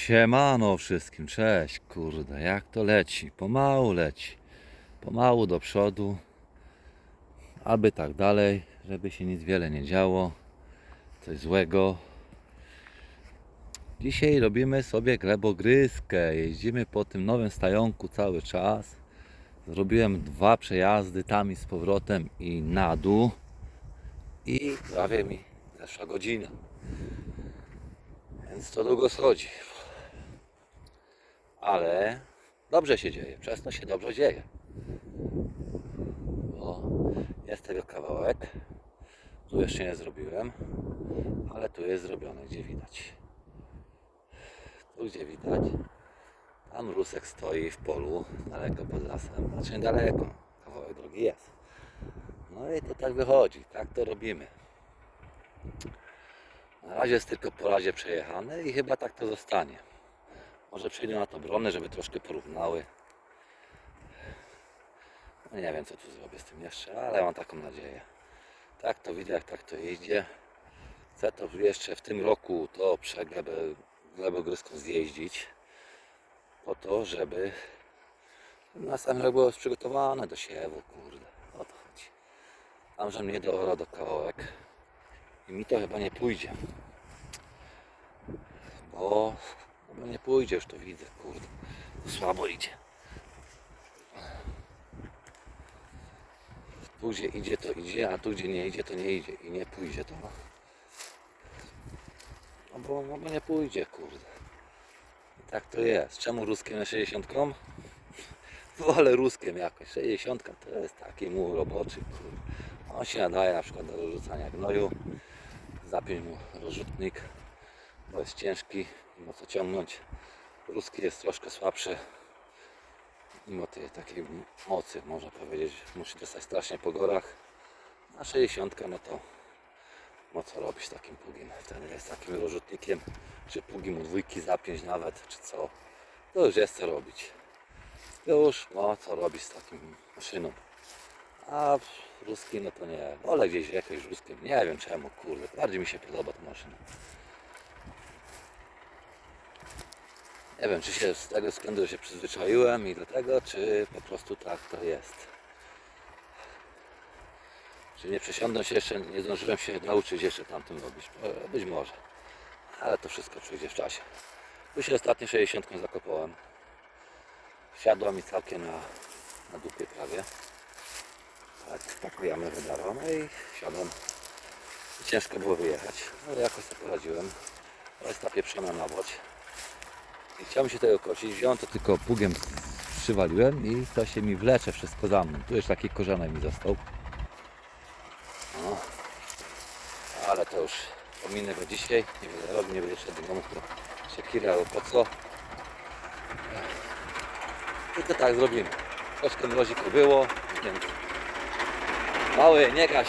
Siemano wszystkim, cześć, kurde, jak to leci, pomału leci, pomału do przodu, aby tak dalej, żeby się nic wiele nie działo, coś złego. Dzisiaj robimy sobie glebogryzkę, jeździmy po tym nowym stajonku cały czas. Zrobiłem dwa przejazdy tam i z powrotem i na dół i prawie mi zeszła godzina. Więc to długo schodzi. Ale dobrze się dzieje, przez to się dobrze dzieje. Bo jest tego kawałek. Tu jeszcze nie zrobiłem, ale tu jest zrobione, gdzie widać. Tu gdzie widać, tam rusek stoi w polu, daleko pod lasem. Znaczy niedaleko, kawałek drogi jest. No i to tak wychodzi, tak to robimy. Na razie jest tylko po razie przejechane i chyba tak to zostanie. Może przyjdę na to brony, żeby troszkę porównały. No nie wiem co tu zrobię z tym jeszcze, ale mam taką nadzieję. Tak to widzę, jak tak to idzie. Chcę to jeszcze w tym roku to przeglebę glebogryzką zjeździć. Po to, żeby następny rok było przygotowane do siewu, kurde. O to chodzi. Tam, że mnie do, do kawałek. I mi to chyba nie pójdzie. Bo chyba nie pójdzie, już to widzę, kurde. Słabo idzie. Tu gdzie idzie, to idzie, a tu gdzie nie idzie, to nie idzie. I nie pójdzie to. No bo, no bo nie pójdzie, kurde. I tak to jest. Czemu ruskiem na 60? Wolę ruskiem jakoś. 60 to jest taki muł roboczy, kurde. On się nadaje na przykład do rozrzucania gnoju. Zapiąć mu rozrzutnik, bo jest ciężki co ciągnąć. Ruski jest troszkę słabszy. Mimo tej takiej mocy, można powiedzieć, musi dostać strasznie po gorach. A 60 no to ma co robić takim pługiem. Wtedy jest takim rozrzutnikiem, czy pługiem u dwójki zapiąć nawet, czy co. To już jest co robić. Już ma co robić z takim maszyną. A ruski no to nie. Wolę gdzieś jakoś ruskim. Nie wiem czemu, kurde. Bardziej mi się podoba ta maszyna. Nie wiem, czy się z tego względu się przyzwyczaiłem i dlatego, czy po prostu tak to jest. Czy nie przesiądę się jeszcze, nie zdążyłem się nauczyć jeszcze tamtym robić. Być może. Ale to wszystko przyjdzie w czasie. Tu się ostatnio 60 zakopałem. Wsiadła mi całkiem na, na dupie prawie. Tak, pakujemy wydarło, no i siadam. Ciężko było wyjechać, ale jakoś sobie poradziłem. To jest ta pieprzona nawłoć. I chciałem się tego kosić, wziąłem to tylko pługiem przywaliłem i to się mi wlecze wszystko za mną. Tu jeszcze taki korzonek mi został. No. Ale to już pominę go dzisiaj. Nie będę robił, nie będę szedł do domu, się kirał po co. I to tak zrobimy. Troszkę mroziku było, więc Mały, nie gaś.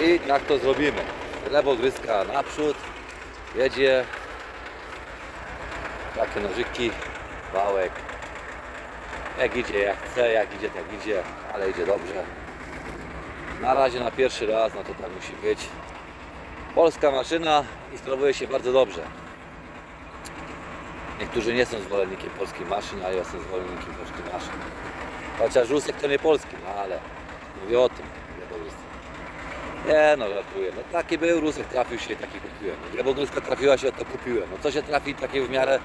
I tak to zrobimy. Lewogryzka naprzód, jedzie. Takie nożyki, wałek. Jak idzie, jak chce, jak idzie, tak idzie, ale idzie dobrze. Na razie na pierwszy raz, no to tak musi być. Polska maszyna i sprawuje się bardzo dobrze. Niektórzy nie są zwolennikiem polskich maszyn, a ja jestem zwolennikiem polskich maszyn. Chociaż Rusek to nie polski, no ale mówię o tym. Glebogryzce. Nie no, żartuję. No taki był Rusek, trafił się taki kupiłem. Glebogryzka trafiła się, to kupiłem. No co się trafi takie w miarę,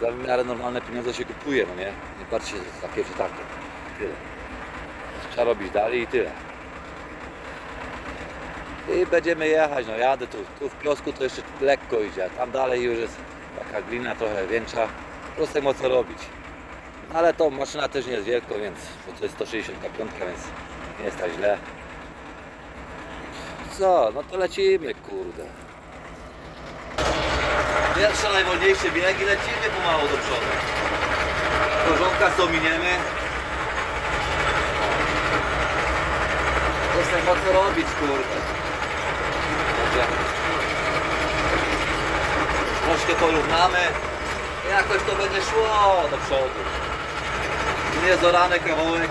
w miarę normalne pieniądze się kupuje, no nie? Nie że jest takie czy takie. Tyle. Trzeba robić dalej i tyle. I będziemy jechać, no jadę tu, tu w kiosku to jeszcze lekko idzie, a tam dalej już jest taka glina trochę większa. Rusek ma co robić. Ale to maszyna też nie jest wielka, więc bo to jest 165, więc nie jest tak źle. Co? No to lecimy, kurde. Pierwsze najwolniejsze biegi, lecimy pomału do przodu. Korzonka co miniemy. Rusek ma co robić, kurde. Dobrze. Troszkę porównamy. Jakoś to będzie szło do przodu. Nie zorany kawałek,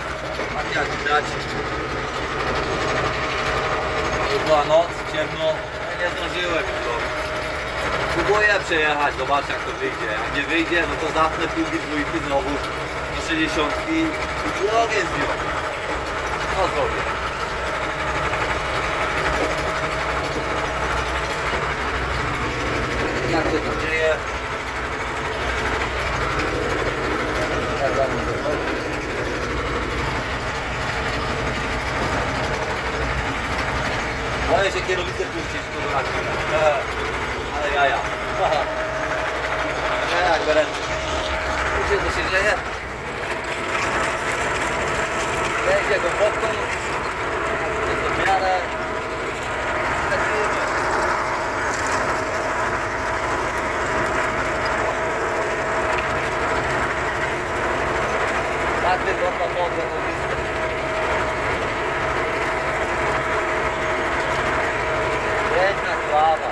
tak jak widać. Była noc, ciemno, nie zdążyłem. Bo Próbuję przejechać, zobacz jak to wyjdzie. Jak nie wyjdzie, no to zapnę półki dwójki znowu do 60 i drogę z nią. Co zrobię? Jak to tam dzieje? Jak tam to chodzi? Boję się kierownicę puścić tu do eee, Ale jaja. Ja jak berety. Wiecie co się dzieje? Jedzie go pod jest to w miarę. Tak jedzie. Tak wygląda podle nowisko. Piękna sprawa.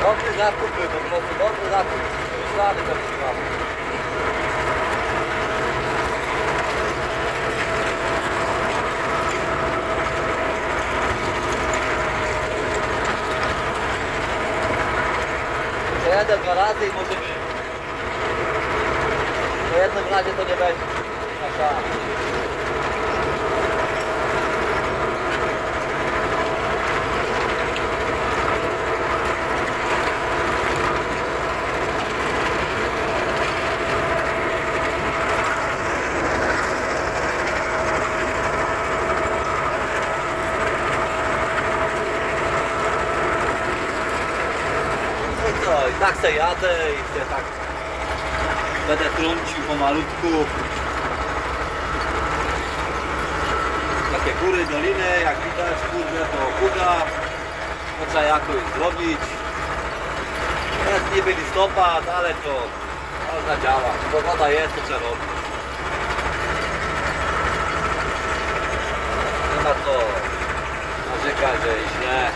Dobry zakup był, po prostu dobry zakup. Myślany ten sprawa. Przejadę dwa razy i może. Po jednym razie to nie będzie. Na. No i co, i tak se jadę i se tak będę trącił pomalutku. Takie góry, doliny, jak widać, kurde, to kuda. To trzeba jakoś zrobić. Jest niby listopad, ale to można działać. Pogoda jest, to trzeba robić. Nie ma co narzekać, że źle.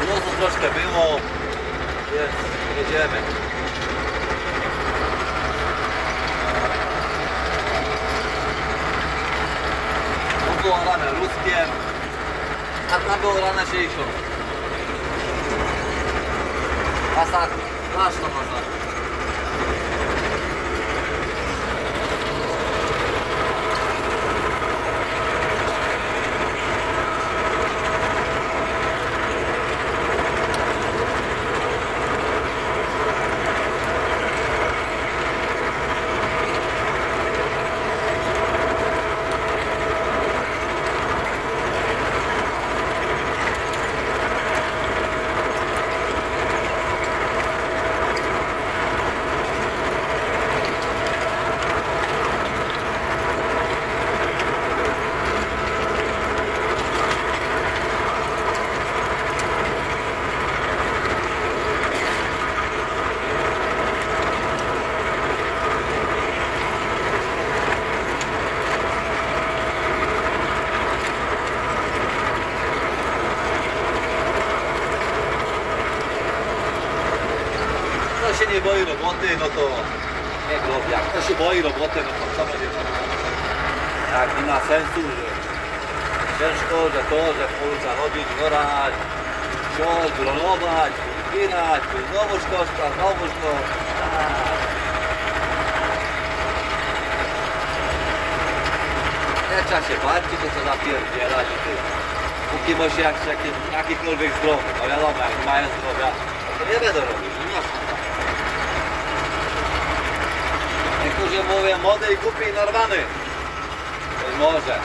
Mrozu troszkę było, więc jedziemy. To było rane ruskiem, a tam było rane 60. Masakra, straszna masakra. Nie boi roboty, no to nie robi. Jak kto się boi roboty, no to co będzie? Jak nie ma sensu, że ciężko, że to, że w robić, orać, siąść, rolować, wypinać, tu znowuż koszta, znowuż. Tak. Nie trzeba się bać, to trzeba zapierdzielać tyle. Póki ma się jak, jak, jakikolwiek zdrowy, no wiadomo, jak mają zdrowia, to nie będę robił, nie ma Niektórzy mówią młody i głupi i narwany. Być może.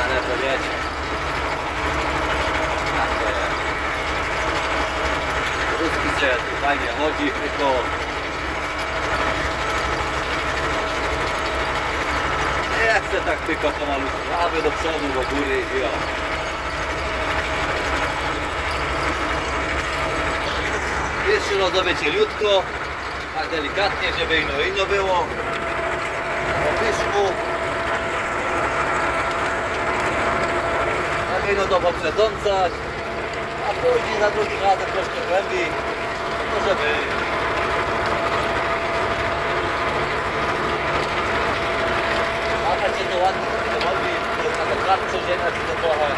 Ale to wiecie. Jak to jest. Ruski się tu fajnie chodzi, tylko nie chcę tak tylko pomalutku, aby do przodu, do góry i o. Pierwszy rozowie cieliutko, tak delikatnie, żeby ino ino było. Po pyszku. Tak ino to poprzedzącać. A później za drugim razem troszkę głębiej. Może być. A tak się to ładnie sobie robi, to jest tak tak codziennie tylko trochę.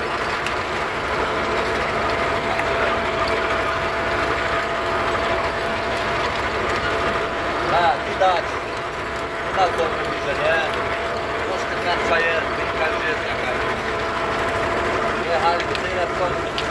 Tak, widać. Na to mówi, że nie. Troszkę kratwa jest, winka już jest jakaś. Jechali tyle w końcu.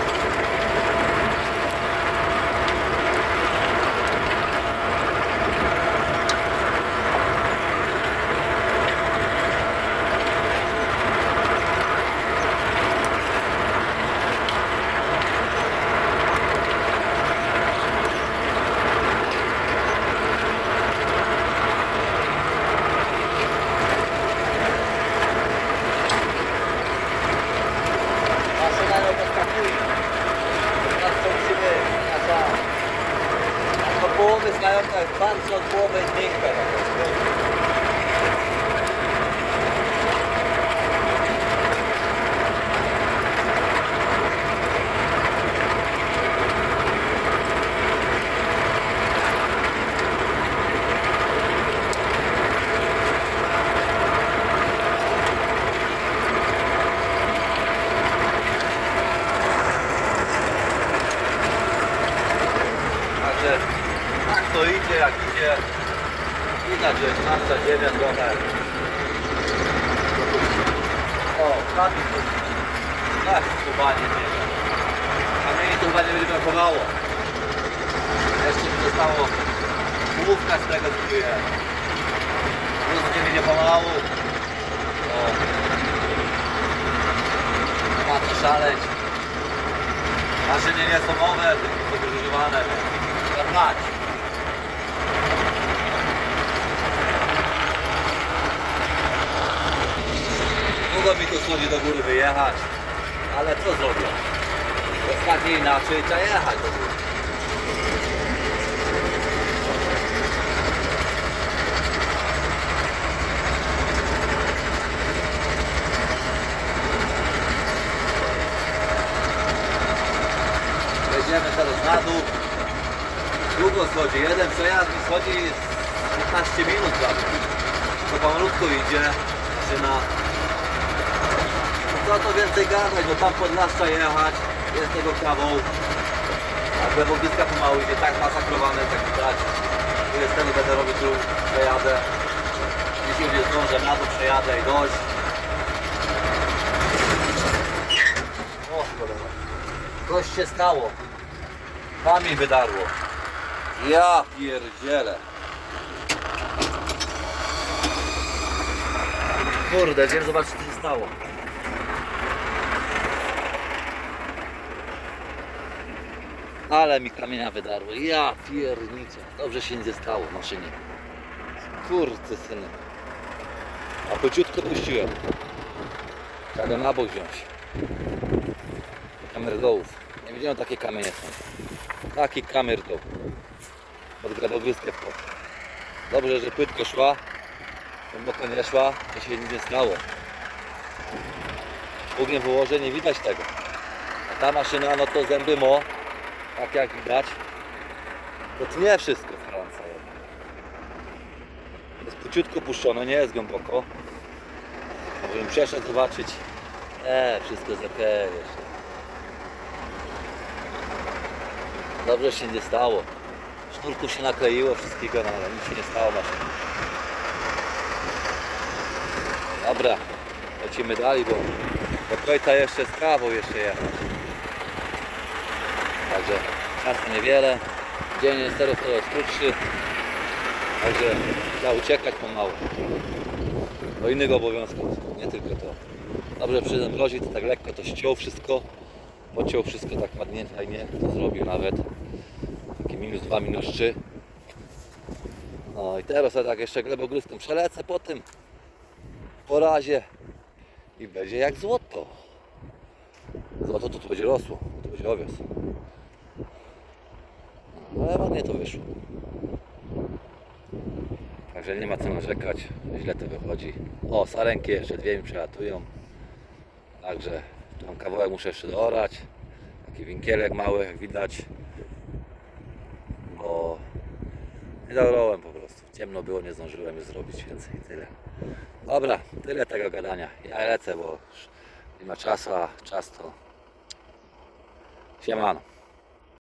Maszyna nie podskakuje. Teraz to musimy na czas. Połowy znają tak bardzo od połowy zniknę. Także tak to idzie, jak idzie. Że jest nasza ziemia trochę. O, kamień tu. Tak, skubanie ziemia. Kamieni tu chyba nie będzie brakowało. Jeszcze mi zostało połówka z tego zbije. Plus nie będzie pomału. O. Ma co szaleć. Maszyny nie są nowe, tylko są używane. Trzeba brać. Mogło mi tu sobie do góry wyjechać, ale co zrobię? Jest nie inaczej, trzeba jechać do góry. Jedziemy teraz na dół. Długo schodzi. Jeden przejazd mi schodzi z 15 minut prawie. To pomalutko idzie. Maszyna. Co to więcej gadać, bo tam pod las trzeba jechać. Jest tego kawał. A głębokiska pomału idzie tak masakrowane, tak widać. Tu jest ten, będę robił tu, przejadę. Jeśli nie zdążę, na dół przejadę i dość. O cholera. Coś się stało. Kamień wydarło. Ja pierdzielę. Kurde, wiem zobaczyć co się stało. Ale mi kamienia wydarło. Ja pierniczę. Dobrze się nie stało w maszynie. Kurde syny. A pociutko puściłem. Trzeba na bok wziąć. Kamer dołów. Nie widziałem takie kamienie. Taki kamer doł. Pod grabogryzkę w Dobrze, że płytko szła. Głęboko nie szła, to się nie stało. Ogniem wyłożę, nie widać tego. A ta maszyna, no to zęby mo, tak jak widać, to tnie wszystko w France. Jest płciutko puszczone, nie jest głęboko. Możemy przeszedł zobaczyć. E, wszystko jest jeszcze. Dobrze się nie stało. Sznurków się nakleiło wszystkiego, no ale nic się nie stało maszynie. Dobra, lecimy dalej, bo do jeszcze z kawą jeszcze jechać. Czasu niewiele. Dzień jest teraz coraz krótszy. Także trzeba uciekać pomału. Do innych obowiązków, nie tylko to. Dobrze przy mrozie to tak lekko to ściął wszystko. Pociął wszystko tak ładnie, fajnie. To zrobił nawet. Takie minus 2, minus 3. No i teraz ja tak jeszcze glebogrystem przelecę po tym po razie i będzie jak złoto. Złoto to tu będzie rosło, to będzie owios. Ale ładnie to wyszło. Także nie ma co narzekać, źle to wychodzi. O, sarenki jeszcze dwie mi przelatują. Także tam kawałek muszę jeszcze doorać. Taki winkielek mały, jak widać. Bo nie zaorałem po prostu. Ciemno było, nie zdążyłem już zrobić więcej. Tyle. Dobra, tyle tego gadania. Ja lecę, bo Nie ma czasu, a czas to... Siemano.